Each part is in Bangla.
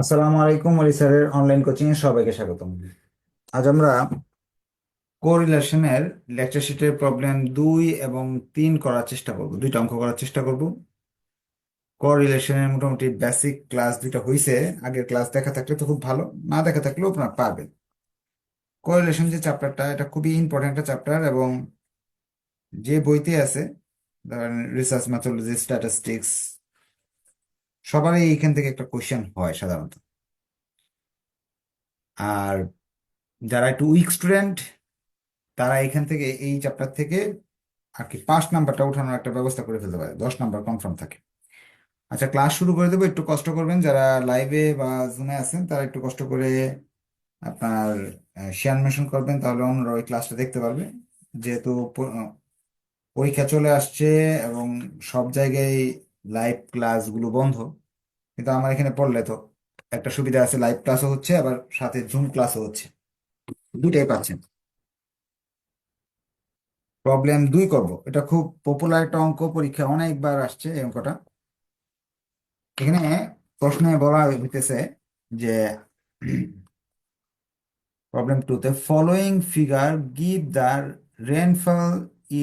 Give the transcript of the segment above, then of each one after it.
আসসালামু আলাইকুম অলি স্যারের অনলাইন কোচিং এ সবাইকে স্বাগতম। আজ আমরা কোরিলেশনের লেকচার শিটের প্রবলেম দুই এবং তিন করার চেষ্টা করব। দুইটা অঙ্ক করার চেষ্টা করব। কোরিলেশনের মোটামুটি বেসিক ক্লাস দুইটা হইছে। আগের ক্লাস দেখা থাকলে তো খুব ভালো, না দেখা থাকলেও আপনারা পারবেন। কোরিলেশন যে চ্যাপ্টারটা এটা খুবই ইম্পর্টেন্ট একটা চ্যাপ্টার এবং যে বইতে আছে, ধরেন রিসার্চ ম্যাথোলজি স্ট্যাটিস্টিক্স সবারই এইখান থেকে একটা কোয়েশ্চেন হয় সাধারণত। আর যারা একটু উইক স্টুডেন্ট তারা এখান থেকে এই চ্যাপ্টার থেকে আর কি পাঁচ নাম্বারটা উঠানোর একটা ব্যবস্থা করে ফেলতে পারে। দশ নাম্বার কনফার্ম থাকে। আচ্ছা ক্লাস শুরু করে দেবো, একটু কষ্ট করবেন। যারা লাইভে বা জুমে আছেন, তারা একটু কষ্ট করে আপনার শেয়ার মেশন করবেন, তাহলে অন্যরা ওই ক্লাসটা দেখতে পারবে। যেহেতু পরীক্ষা চলে আসছে এবং সব জায়গায় লাইভ ক্লাসগুলো বন্ধ কিন্তু আমার এখানে পড়লে তো একটা সুবিধা আছে লাইভ ক্লাসও হচ্ছে, আবার সাথে জুম ক্লাসও হচ্ছে। দুটাই পাচ্ছেন। প্রবলেম দুই করব। এটা খুব পপুলার একটা অঙ্ক, পরীক্ষা অনেকবার আসছে এই অঙ্কটা। এখানে প্রশ্নে বলা হইতেছে যে প্রবলেম টু তে following figure give the rainfall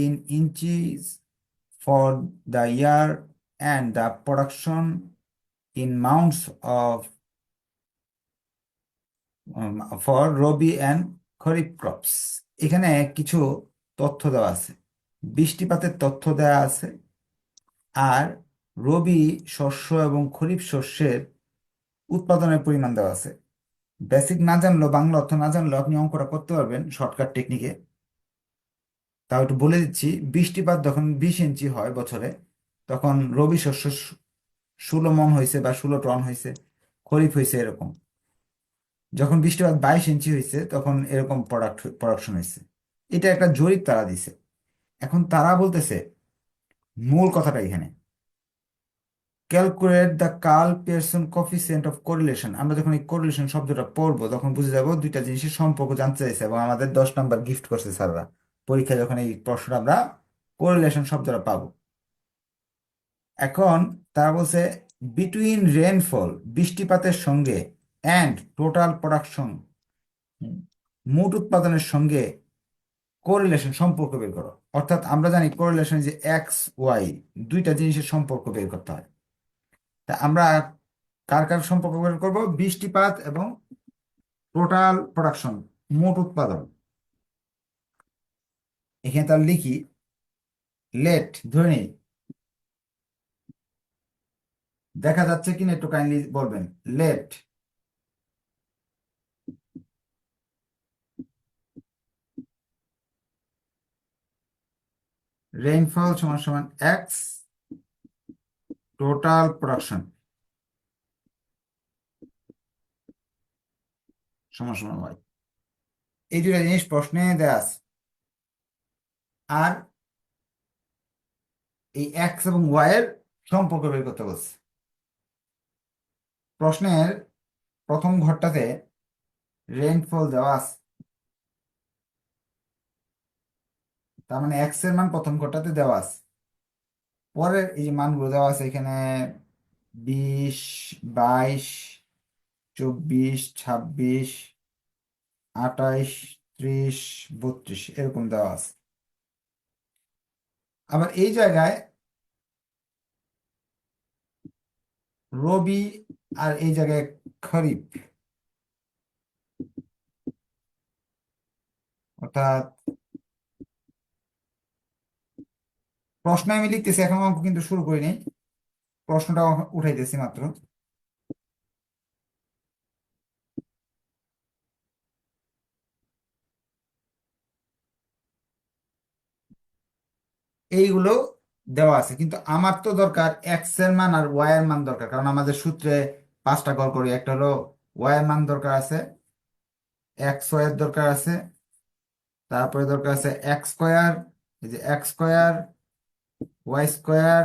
in inches for the year and the production in maunds of for rabi and kharif crops এখানে কিছু তথ্য দেওয়া আছে। বৃষ্টিপাতের তথ্য দেওয়া আছে। আর রবি শস্য এবং খরিফ শস্যের উৎপাদনের পরিমাণ দেওয়া আছে। বেসিক না জানলেও, বাংলা অর্থ না জানলেও আপনি অঙ্কটা করতে পারবেন শর্টকাট টেকনিকে তাও একটু বলে দিচ্ছি, বৃষ্টিপাত যখন বিশ ইঞ্চি হয় বছরে, তখন রবি শস্য ষোলো মন হয়েছে বা ষোলো টন হয়েছে, খরিফ হয়েছে এরকম। যখন বৃষ্টিপাত বাইশ ইঞ্চি হয়েছে, তখন এরকম প্রোডাক্ট প্রোডাকশন হয়েছে। এটা একটা জরিপ তারা দিছে এখন তারা বলতেছে, মূল কথাটা এখানে। Calculate the Karl Pearson coefficient of correlation আমরা যখন এই কোরিলেশন শব্দটা পড়ব, তখন বুঝে যাব দুইটা জিনিসের সম্পর্ক জানতে চাইছে এবং আমাদের দশ নাম্বার গিফট করছে স্যাররা। পরীক্ষায় যখন এই প্রশ্নটা আমরা কোরিলেশন শব্দটা পাবো। এখন তারা বলছে বিটুইন রেনফল বৃষ্টিপাতের সঙ্গে অ্যান্ড টোটাল প্রোডাকশন মোট উৎপাদনের সঙ্গে কোরিলেশন সম্পর্ক বের করো। অর্থাৎ আমরা জানি কোরিলেশন যে এক্স ওয়াই দুইটা জিনিসের সম্পর্ক বের করতে হয়। তা আমরা কার কার সম্পর্ক বের করব? বৃষ্টিপাত এবং টোটাল প্রোডাকশন মোট উৎপাদন। এখানে তার লিখি লেট ধরে নিই দেখা যাচ্ছে কিনা একটু কাইন্ডলি বলবেন। লেট রেইনফল সমান সমান এক্স টোটাল প্রোডাকশন সমান সমান ওয়াই এই দুটা জিনিস প্রশ্নে দেয়া আছে। আর এই এক্স এবং ওয়াই এর সম্পর্ক বের করতে বলছে। প্রশ্নের প্রথম ঘরটাতে রেইনফল দেওয়া আছে। তার মানে এক্সের মান প্রথম ঘরটাতে দেওয়া আছে। পরের এই যে মানগুলো দেওয়া আছে এখানে বিশ, বাইশ, চব্বিশ, ছাব্বিশ, আঠাইশ, ত্রিশ, বত্রিশ এরকম দেওয়া আছে। আবার এই জায়গায় রবি আর এই জায়গায় খরিফ। অর্থাৎ প্রশ্ন আমি লিখতেছি, এখন অঙ্ক কিন্তু শুরু করিনি প্রশ্নটা উঠাইতেছি মাত্র। এইগুলো দেওয়া আছে, কিন্তু আমার তো দরকার এক্সের মান আর ওয়াই এর মান দরকার, কারণ আমাদের সূত্রে পাঁচটা কল করি। একটা হলো ওয়াই মান দরকার আছে এক্স ওয়াই দরকার আছে, তারপরে দরকার আছে এক্স স্কোয়ার এই যে X square Y square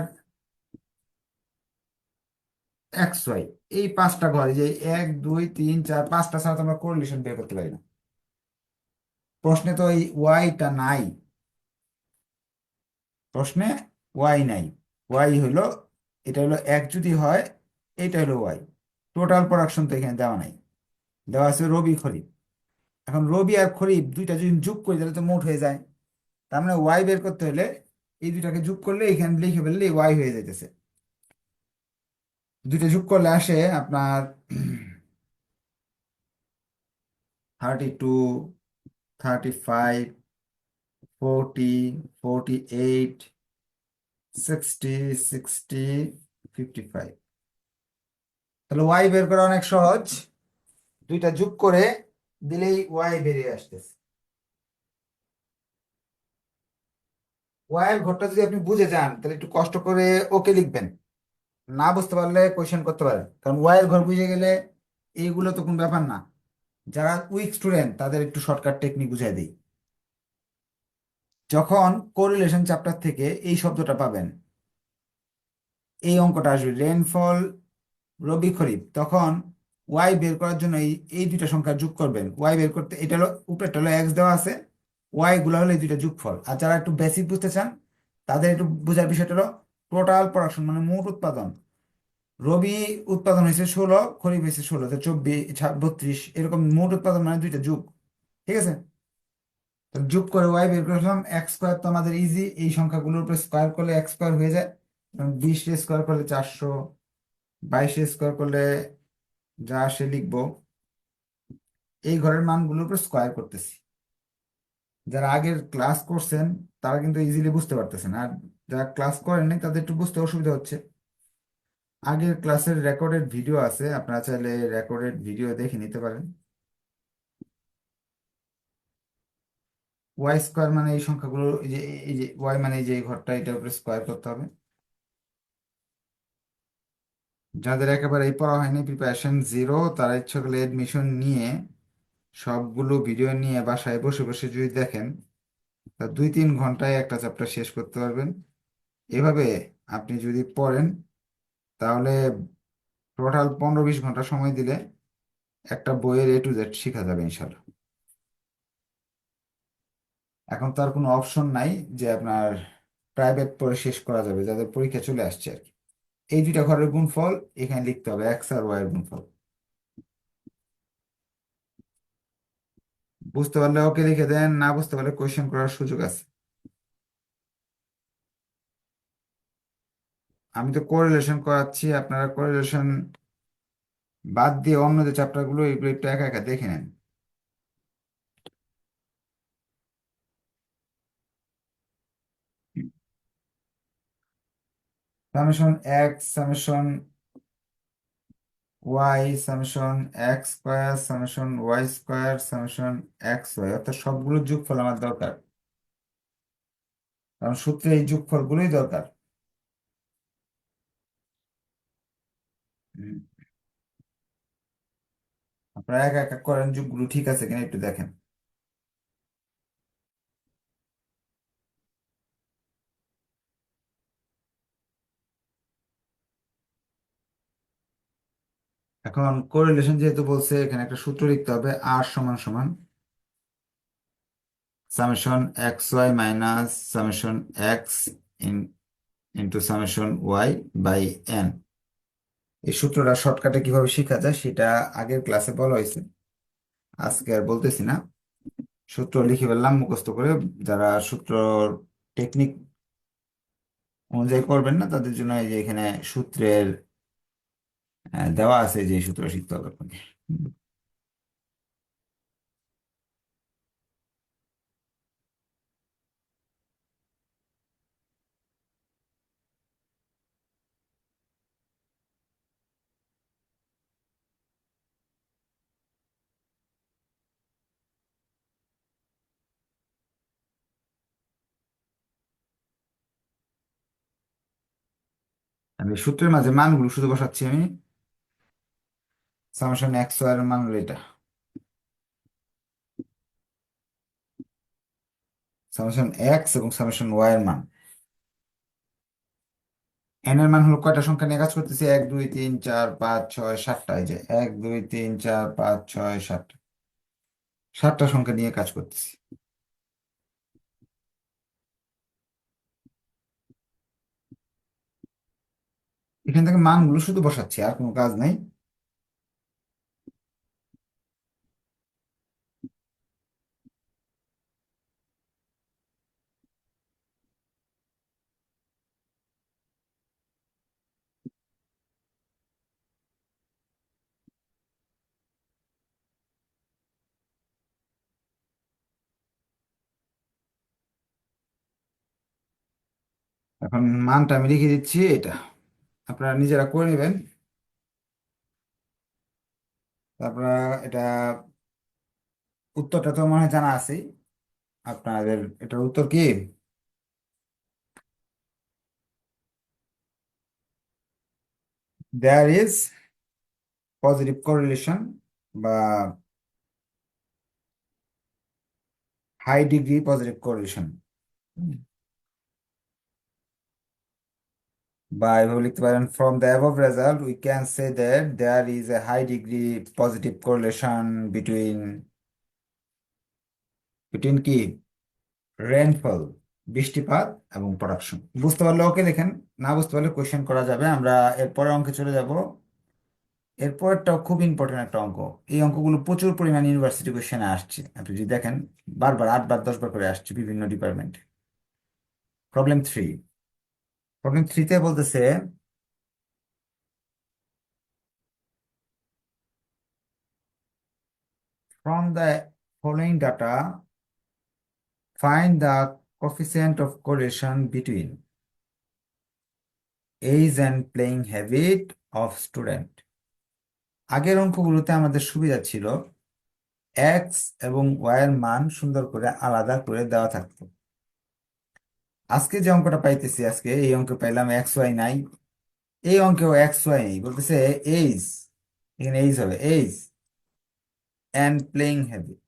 X Y এই পাঁচটা ঘর যে এক, দুই, তিন, চার, পাঁচটা ছাড়া তো আমরা কোরিলেশন বের করতে পারি না। প্রশ্নে তো এই ওয়াইটা নাই। প্রশ্নে ওয়াই নাই। ওয়াই হইল এটা হলো এক যদি হয় এটা হলো ওয়াই টোটাল প্রোডাকশন তো এখানে দেওয়া নাই। দেওয়া আছে রবি খরিফ। এখন রবি আর খরিফ দুইটা যদি যোগ করি, তাহলে তো মোট হয়ে যায়। তার মানে ওয়াই বের করতে হলে এই দুইটাকে যোগ করলে এখানে লিখে ফেললে ওয়াই হয়ে যাইতেছে। দুইটা যোগ করলে আসে আপনার thirty two thirty five forty forty eight sixty sixty fifty five তাহলে ওয়াই বের করা অনেক সহজ। দুইটা যোগ করে দিলেই ওয়াই বেরিয়ে আসতেছে। এর ঘরটা যদি আপনি বুঝে যান, তাহলে একটু কষ্ট করে ওকে লিখবেন। না বুঝতে পারলে কোয়েশ্চেন করতে পারেন। কারণ ওয়াই এর ঘর বুঝে গেলে এইগুলো তো কোনো ব্যাপার না। যারা উইক স্টুডেন্ট তাদের একটু শর্টকাট টেকনিক বুঝাই দিই। যখন কোরিলেশন চ্যাপ্টার থেকে এই শব্দটা পাবেন, এই অঙ্কটা আসবে। রেনফল রবি খরিফ, তখন ওয়াই বের করার জন্য এই এই দুইটা সংখ্যা যোগ করবেন। ওয়াই বের করতে, এটা হলো উপরেরটা হলো এক্স দেওয়া আছে ওয়াই গুলো হলো এই দুইটা যোগফল। আর যারা একটু বেসিক বুঝতে চান, তাদের একটু বোঝার বিষয়টা হলো টোটাল প্রোডাকশন মানে মোট উৎপাদন। রবি উৎপাদন হয়েছে ষোলো, খরিফ হয়েছে ষোলো চব্বিশ বত্রিশ, এরকম মোট উৎপাদন মানে দুইটা যুগ। ঠিক আছে? তো যোগ করে ওয়াই বের করলাম এক্স স্কোয়ার তো আমাদের ইজি এই সংখ্যাগুলোর উপরে স্কোয়ার করলে এক্স স্কোয়ার হয়ে যায়, বিশ স্কোয়ার করলে চারশো বাইশ স্কোয়ার করলে যা আসে লিখব, এই ঘরের মানগুলোর উপর স্কোয়ার করতেছি। যারা আগের ক্লাস করছেন, তারা কিন্তু ইজিলি বুঝতে পারতেছেন। আর যারা ক্লাস করেননি তাদের একটু বুঝতে অসুবিধা হচ্ছে। আগের ক্লাসের রেকর্ডেড ভিডিও আছে, আপনারা চাইলে রেকর্ডেড ভিডিও দেখে নিতে পারেন। ওয়াই স্কোয়ার মানে এই সংখ্যাগুলো, এই যে ওয়াই মানে এই যে ঘরটা, এটার উপরে স্কোয়ার করতে হবে। যাদের একেবারে এই পড়া হয়নি প্রিপারেশন জিরো তারা ইচ্ছা করলে এডমিশন নিয়ে সবগুলো ভিডিও নিয়ে বাসায় বসে বসে যদি দেখেন, তা দুই তিন ঘন্টায় একটা চ্যাপ্টার শেষ করতে পারবেন। এভাবে আপনি যদি পড়েন, তাহলে টোটাল পনেরো বিশ ঘণ্টা সময় দিলে একটা বইয়ের এ টু জেড শেখা যাবে ইনশাল্লাহ এখন তো আর কোনো অপশন নাই যে আপনার প্রাইভেট পড়ে শেষ করা যাবে, যাদের পরীক্ষা চলে আসছে আর কি। এই দুইটা ঘরের গুণফল এখানে লিখতে হবে এক্স আর ওয়াই এর গুণফল। বুঝতে পারলে ওকে লিখে দেন, না বুঝতে পারলে কোয়েশ্চেন করার সুযোগ আছে। আমি তো কোরিলেশন করাচ্ছি, আপনারা কোরিলেশন বাদ দিয়ে অন্য যে চ্যাপ্টারগুলো এগুলো একটু একা একা দেখে নেন। Summation X summation Y summation X square summation Y square summation X Y, অর্থাৎ সবগুলো যোগফল আমার দরকার কারণ সূত্রে এই যোগফলগুলোই দরকার। আপনারা এক এক করেন, যুগগুলো ঠিক আছে কিনা একটু দেখেন এখন কোরিলেশন যেহেতু বলছে, এখানে একটা সূত্র লিখতে হবে আর সমান সমান summation X Y minus summation X in into summation Y by N এই সূত্রটা শর্টকাটে কীভাবে শেখা যায় সেটা আগের ক্লাসে বলা হয়েছে। আজকে আর বলতেছি না। সূত্র লিখে ফেললাম, মুখস্থ করে। যারা সূত্র টেকনিক অনুযায়ী করবেন না, তাদের জন্য এই যে এখানে সূত্রের দেওয়া আছে যে সূত্র শিখতে হবে আপনাকে। আমি সূত্রের মাঝে মানগুলো শুধু বসাচ্ছি আমি। সামেশন এক্স ওয়াই এর মান হলো এটা। সামেশন এক্স এবং সামেশন ওয়াই এর মান। এন এর মান হলো কয়টা সংখ্যা নিয়ে কাজ করতেছি? এক, দুই, তিন, চার, পাঁচ, ছয়, সাতটা। এই যে এক, দুই, তিন, চার, পাঁচ, ছয়, সাতটা। সাতটা সংখ্যা নিয়ে কাজ করতেছি। এখান থেকে মানগুলো শুধু বসাচ্ছি, আর কোনো কাজ নাই। এখন মানটা আমি লিখে দিচ্ছি এটা। আপনারা নিজেরা করে নেবেন। তারপর এটা উত্তরটা তো মনে হয় জানা আছেই। আপনাদের এটার উত্তর কি? দেয়ার ইজ পজিটিভ কোরিলেশন বা হাই ডিগ্রি পজিটিভ কোরিলেশন বা এভাবে লিখতে পারেন from the above result we can say that there is a high degree positive correlation between between কি রেনফল বৃষ্টিপাত এবং প্রোডাকশন বুঝতে পারলে ওকে দেখেন। না বুঝতে পারলে কোয়েশ্চেন করা যাবে। আমরা এরপরের অঙ্কে চলে যাব। এরপরটাও খুব ইম্পর্টেন্ট একটা অঙ্ক। এই অঙ্কগুলো প্রচুর পরিমাণ ইউনিভার্সিটি কোয়েশ্চেনে আসছে। আপনি যদি দেখেন, বারবার, আটবার, দশবার করে আসছে বিভিন্ন ডিপার্টমেন্টে প্রবলেম থ্রি প্রবলেম থ্রিতে বলতেছে from the following data find the coefficient of correlation between age and playing habit of student আগের অঙ্কগুলোতে আমাদের সুবিধা ছিল এক্স এবং ওয়াই মান সুন্দর করে আলাদা করে দেওয়া থাকতো। আজকে যে অঙ্কটা পাইতেছি, আজকে এই অঙ্কে পাইলাম এক্স ওয়াই নাই। এই অঙ্কেও এক্স ওয়াই নেই, বলতেছে এইজ এখানে এইজ হবে age and playing habit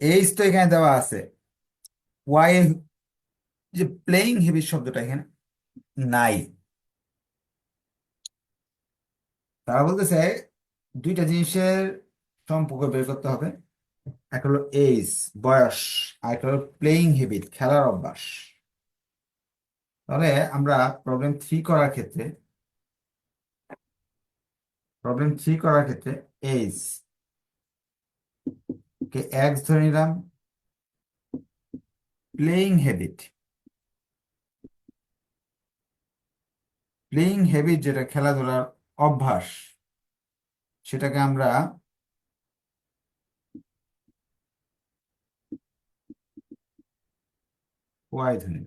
age তো এখানে দেওয়া আছে। ওয়াই যে প্লেইং হ্যাবিট শব্দটা এখানে নাই। তারা বলতেছে দুইটা জিনিসের সম্পর্ক বের করতে হবে। একটা হলো এজ বয়স, আর একটা হলো প্লেইং হ্যাবিট খেলার অভ্যাস। তাহলে আমরা প্রবলেম থ্রি করার ক্ষেত্রে প্রবলেম থ্রি করার ক্ষেত্রে এজ কে এক্স ধরে নিলাম প্লেইং হ্যাবিট প্লেইং হ্যাবিট যেটা খেলাধুলার অভ্যাস, সেটাকে আমরা ওয়াই নিলাম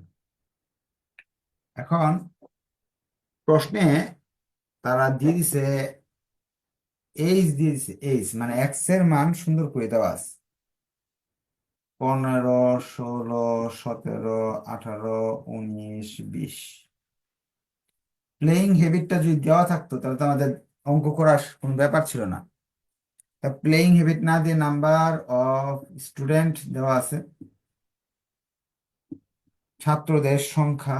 এখন প্রশ্নে তারা দিয়ে দিছে এইচ দিয়ে দিছে এইচ মানে এক্সের মান সুন্দর করে দেওয়া আছে। পনেরো, ষোলো, সতেরো, আঠারো, উনিশ, বিশ। প্লেইং হ্যাবিটটা যদি দেওয়া থাকতো, তাহলে তো আমাদের অঙ্ক করার কোনো ব্যাপার ছিল না। তা প্লেইং হ্যাবিট না দিয়ে নাম্বার অফ স্টুডেন্ট দেওয়া আছে। ছাত্রদের সংখ্যা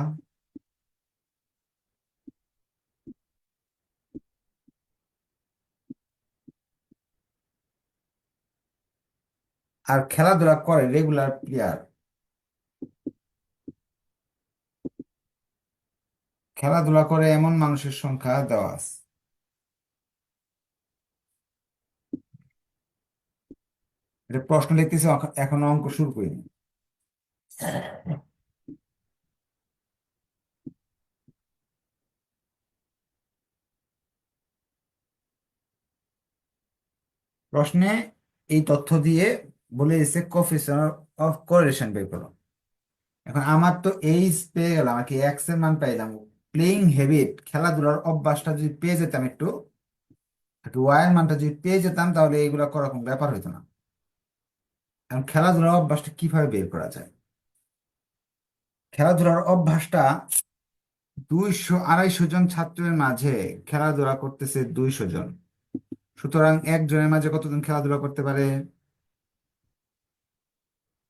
আর খেলাধুলা করে রেগুলার প্লেয়ার খেলাধুলা করে এমন মানুষের সংখ্যা দেওয়া আছে। প্রশ্ন লিখতেছি, এখনও অঙ্ক শুরু করিনি প্রশ্নে এই তথ্য দিয়ে বলে দিচ্ছে কোফিসিয়েন্ট অফ কোরিলেশন বের করো। এখন আমার তো এইচ পেয়ে গেলাম, আর কি এক্সের মান পাইলাম। প্লেইং হ্যাবিট খেলাধুলার অভ্যাসটা যদি পেয়ে যেতাম একটু একটু ওয়াই এর মানটা যদি পেয়ে যেতাম, তাহলে এইগুলো কোনো ব্যাপার হইতো না। এখন খেলাধুলার অভ্যাসটা কীভাবে বের করা যায়? খেলাধুলার অভ্যাসটা দুইশো আড়াইশো জন ছাত্রের মাঝে খেলাধুলা করতেছে দুইশো জন। সুতরাং একজনের মাঝে কতজন খেলাধুলা করতে পারে?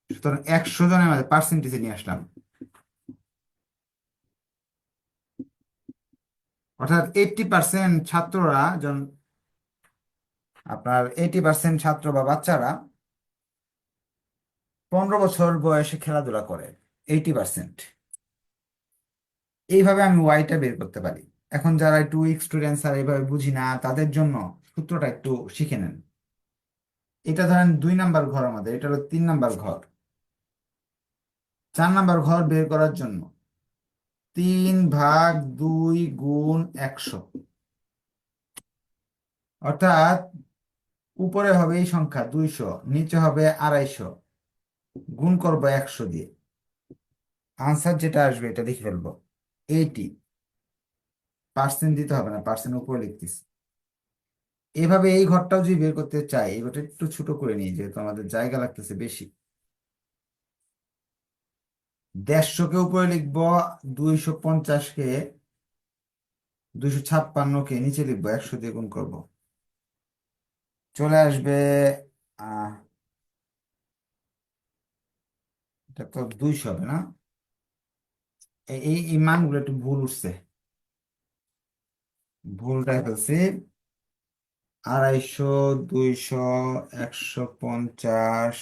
সুতরাং একশো জনের মাঝে পার্সেন্টেজে নিয়ে আসলাম। অর্থাৎ এইটটি পার্সেন্ট ছাত্ররা জন আপনার এইটি পার্সেন্ট ছাত্র বা বাচ্চারা পনেরো বছর বয়সে খেলাধুলা করে এইটি পার্সেন্ট এইভাবে আমি ওয়াইটা বের করতে পারি। এখন যারা একটু স্টুডেন্টস আর এইভাবে বুঝি না, তাদের জন্য সূত্রটা একটু শিখে নেন। এটা ধরেন দুই নাম্বার ঘর আমাদের, এটা হলো তিন নাম্বার ঘর। চার নাম্বার ঘর বের করার জন্য তিন ভাগ দুই গুণ একশো। অর্থাৎ উপরে হবে এই সংখ্যা দুইশো, নিচে হবে আড়াইশো, গুণ করব একশো দিয়ে। আনসার যেটা আসবে এটা লিখে ফেলব। এইটি। পার্সেন্ট দিতে হবে না, পার্সেন্ট উপরে লিখতেছি। এভাবে এই ঘরটাও যদি বের করতে চাই, এবারটা একটু ছোট করে নিই, যেহেতু আমাদের জায়গা লাগতেছে বেশি। দেড়শোকে উপরে লিখব, দুইশো পঞ্চাশকে, দুইশো ছাপ্পান্নকে নিচে লিখব, একশো দিয়ে গুণ করব। চলে আসবে আহ এটা তো দুইশো হবে না? এই এই এই মানগুলো একটু ভুল উঠছে। ভুলটাই ফেলছি। আড়াইশো, দুইশো, একশো পঞ্চাশ,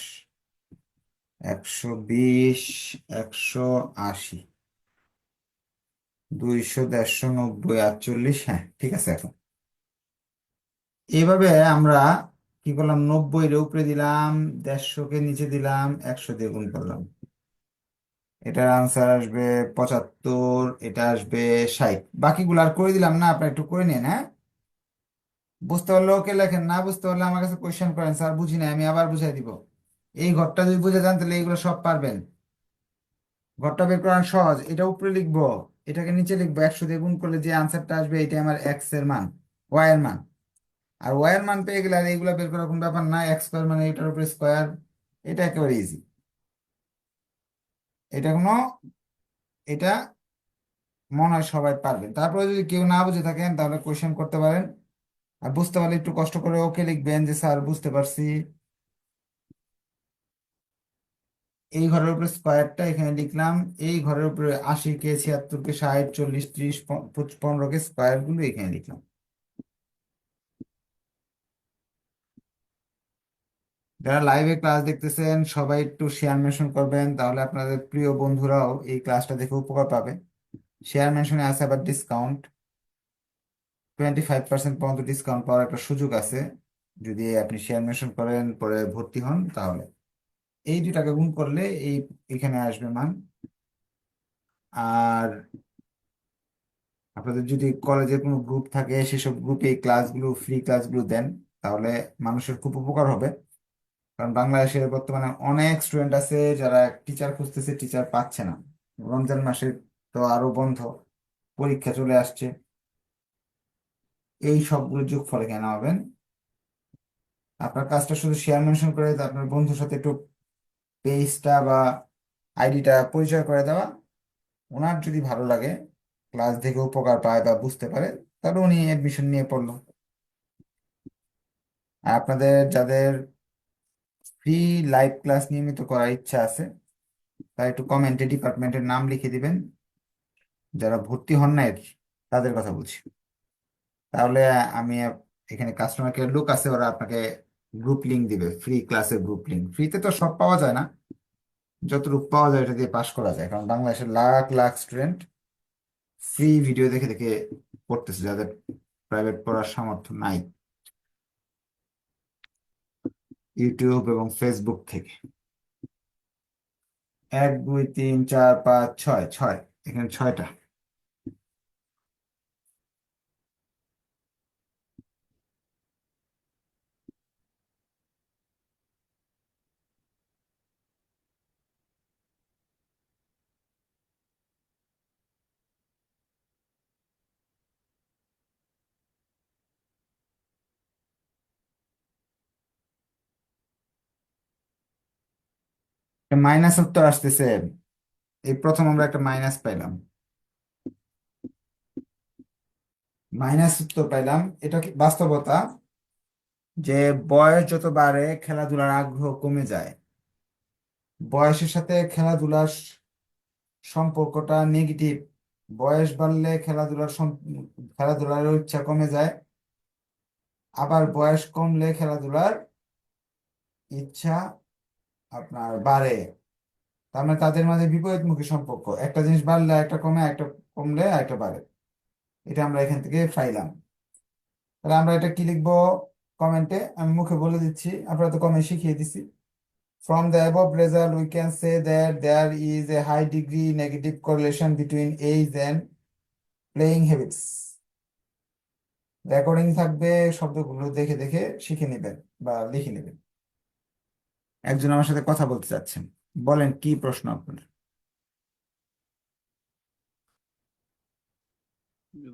একশো বিশ, একশো আশি। দুইশো দেড়শো নব্বই, আটচল্লিশ হ্যাঁ ঠিক আছে এখন। এইভাবে আমরা কি করলাম? নব্বই এর উপরে দিলাম দেড়শোকে নিচে দিলাম, একশো দিয়ে গুণ করলাম। এটার আনসার আসবে পঁচাত্তর, এটা আসবে ষাট। বাকিগুলো আর করে দিলাম না, আপনারা একটু করে নিন হ্যাঁ? বুঝতে পারলে ওকে লেখেন, না বুঝতে পারলে আমার কাছে কোয়েশ্চেন করেন, স্যার বুঝি না আমি আবার বুঝাই দিব। এই ঘরটা যদি বুঝে যান তাহলে এইগুলো সব পারবেন। ঘরটা বের করার সহজ, এটা উপরে লিখব, এটাকে নিচে লিখব, একশো দিয়ে গুণ করলে যে আনসারটা আসবে এটা আমার এক্সের মান ওয়াই এর মান। আর ওয়াই এর মান পেয়ে গেলে আর এইগুলো বের করার কোনো ব্যাপার না এক্স স্কোয়ার মানে এটার উপরে স্কোয়ার এটা একেবারে ইজি এটা কোনো, এটা মনে হয় সবাই পারবেন। তারপরে যদি কেউ না বুঝে থাকেন তাহলে কোয়েশ্চেন করতে পারেন। আর বুঝতে পারলে একটু কষ্ট করে ওকে লিখবেন যে, স্যার, বুঝতে পারছি। এই ঘরের উপরে স্কোয়ারটা এখানে লিখলাম। এই ঘরের উপরে আশি কে ছিয়াত্তর কে ষাট, চল্লিশ, ত্রিশ পনেরো কে স্কোয়ারগুলো এখানে লিখলাম। যারা লাইভে ক্লাস দেখতেছেন, সবাই একটু শেয়ার মেনশন করবেন, তাহলে আপনাদের প্রিয় বন্ধুরাও এই ক্লাসটা দেখে উপকার পাবে। শেয়ার মেনশনে আছে আবার ডিসকাউন্ট টোয়েন্টি ফাইভ পার্সেন্ট পর্যন্ত ডিসকাউন্ট পাওয়ার একটা সুযোগ আছে। যদি আপনি শেয়ার মেনশন করেন, পরে ভর্তি হন, তাহলে। এই দুটাকে গুণ করলে এই, এখানে আসবে মান। আর আপনাদের যদি কলেজের কোনো গ্রুপ থাকে, সেসব গ্রুপে এই ক্লাসগুলো ফ্রি ক্লাসগুলো দেন, তাহলে মানুষের খুব উপকার হবে। কারণ বাংলাদেশের বর্তমানে অনেক স্টুডেন্ট আছে, যারা টিচার খুঁজতেছে টিচার পাচ্ছে না। রমজান মাসে তো আরও বন্ধ, পরীক্ষা চলে আসছে। এই সবগুলো যোগফল কেন হবেন? আপনার কাজটা শুধু শেয়ার মেনশন করে আপনার বন্ধুর সাথে একটু পেজটা বা আইডিটা পরিচয় করে দেওয়া, ওনার যদি ভালো লাগে ক্লাস দেখে উপকার পায় বা বুঝতে পারে, তাহলে উনি অ্যাডমিশন নিয়ে পড়ল। আর আপনাদের যাদের ফ্রি লাইভ ক্লাস নিয়মিত করার ইচ্ছা আছে, তারা একটু কমেন্টে ডিপার্টমেন্টের নাম লিখে দিবেন। যারা ভর্তি হন না তাদের কথা বলছি। তাহলে আমি এখানে কাস্টমার কেয়ার লোক আছে, ওরা আপনাকে গ্রুপ লিঙ্ক দিবে ফ্রি ক্লাসের গ্রুপ লিঙ্ক ফ্রিতে তো সব পাওয়া যায় না। যতটুকু পাওয়া যায় এটা দিয়ে পাস করা যায়। কারণ বাংলাদেশের lakh lakh student free video দেখে দেখে পড়তেছে, যাদের প্রাইভেট পড়ার সামর্থ্য নাই। ইউটিউব এবং ফেসবুক থেকে। এক, দুই, তিন, চার, পাঁচ, ছয় ছয়, এখানে ছয়টা। মাইনাস উত্তর আসতেছে। এই প্রথম আমরা একটা মাইনাস পাইলাম। মাইনাস উত্তর পাইলাম। এটা কি বাস্তবতা? যে বয়স যত বাড়ে খেলাধুলার আগ্রহ কমে যায়, বয়সের সাথে খেলাধুলার সম্পর্কটা নেগেটিভ বয়স বাড়লে খেলাধুলার খেলাধুলার ইচ্ছা কমে যায়, আবার বয়স কমলে খেলাধুলার ইচ্ছা আপনার বাড়ে। তার মানে তাদের মাঝে বিপরীতমুখী সম্পর্ক। একটা জিনিস বাড়লে একটা কমে একটা কমলে একটা বাড়ে। এটা আমরা এখান থেকে পাইলাম। তাহলে আমরা এটা কি লিখব কমেন্টে? আমি মুখে বলে দিচ্ছি আপনারা তো কমে শিখিয়ে দিচ্ছি From the above result, we can say that there is a high degree negative correlation between age and playing habits. Recording থাকবে শব্দগুলো দেখে দেখে শিখে নেবেন বা লিখে নেবেন। একজন আমার সাথে কথা বলতে চাচ্ছেন। বলেন কি প্রশ্ন আপনার?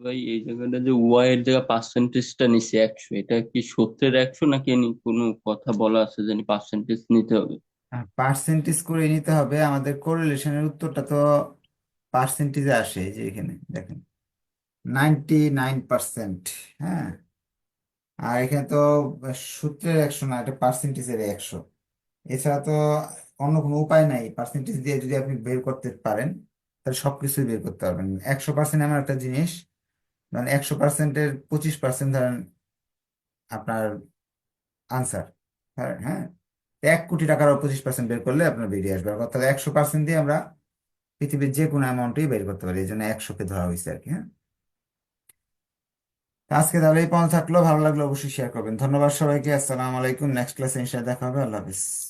ভাই এই জায়গাটা যে ওয়াই এর জায়গা পার্সেন্টেজটা নিচে একশো এটা কি সত্যের একশো নাকি কোনো কথা বলা আছে যে পার্সেন্টেজ নিতে হবে? হ্যাঁ, পার্সেন্টেজ করে নিতে হবে। আমাদের কোরিলেশনের উত্তরটা তো পার্সেন্টেজে আসে যে এখানে দেখেন। নাইনটি নাইন পার্সেন্ট হ্যাঁ। আর এখানে তো সূত্রের একশো না এটা পার্সেন্টেজের একশো। এছাড়া তো অন্য কোনো উপায় নাই। পার্সেন্টেজ দিয়ে যদি আপনি বের করতে পারেন, তাহলে সবকিছুই বের করতে পারবেন। একশো পার্সেন্ট এমন একটা জিনিস মানে একশো পার্সেন্টের পঁচিশ পার্সেন্ট ধরেন আপনার আনসার হ্যাঁ এক কোটি টাকার পঁচিশ পার্সেন্ট বের করলে আপনার বেরিয়ে আসবে। অর্থাৎ একশো পার্সেন্ট দিয়ে আমরা পৃথিবীর যে কোনো অ্যামাউন্টই বের করতে পারি, এই জন্য একশোকে ধরা হয়েছে আর কি হ্যাঁ? আজকে তাহলে এই পর্যন্ত থাকল। ভালো লাগল অবশ্যই শেয়ার করবেন। ধন্যবাদ সবাইকে। আসসালামু আলাইকুম। নেক্সট ক্লাসে ইনশাআল্লাহ দেখা হবে। আল্লাহ হাফিজ।